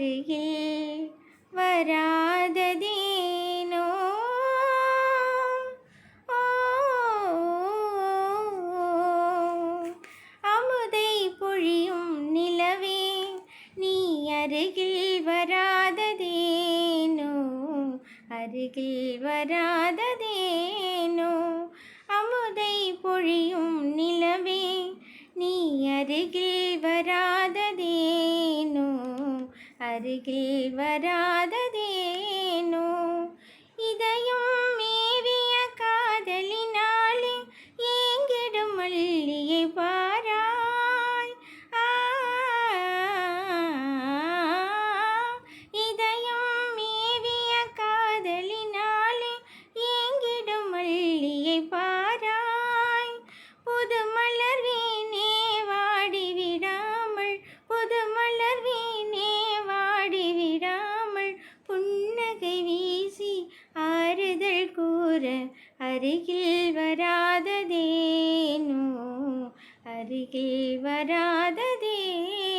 அருகில் வராததேனோ? ஓ, அமுதை பொழியும் நிலவே நீ அருகில் வராததேனோ? அருகில் வராததேனோ? அமுதை பொழியும் நிலவே நீ அருகில் அருகில் வராததேனோ ஆறுதல் கூற அருகில் வராததேனோ அருகில் வராததே